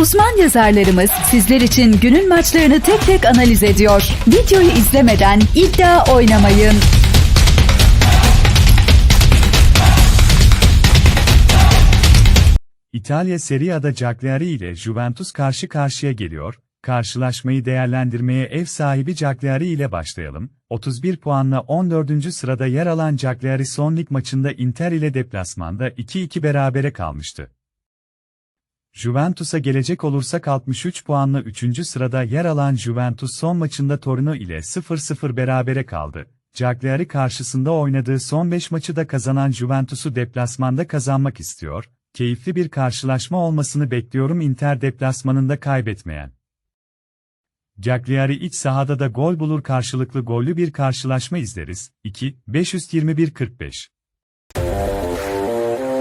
Uzman yazarlarımız sizler için günün maçlarını tek tek analiz ediyor. Videoyu izlemeden iddia oynamayın. İtalya Serie A'da Cagliari ile Juventus karşı karşıya geliyor. Karşılaşmayı değerlendirmeye ev sahibi Cagliari ile başlayalım. 31 puanla 14. sırada yer alan Cagliari son lig maçında Inter ile deplasmanda 2-2 berabere kalmıştı. Juventus'a gelecek olursak 63 puanla 3. sırada yer alan Juventus son maçında Torino ile 0-0 berabere kaldı. Cagliari karşısında oynadığı son 5 maçı da kazanan Juventus'u deplasmanda kazanmak istiyor. Keyifli bir karşılaşma olmasını bekliyorum Inter deplasmanında kaybetmeyen. Cagliari iç sahada da gol bulur karşılıklı gollü bir karşılaşma izleriz. 2 521 45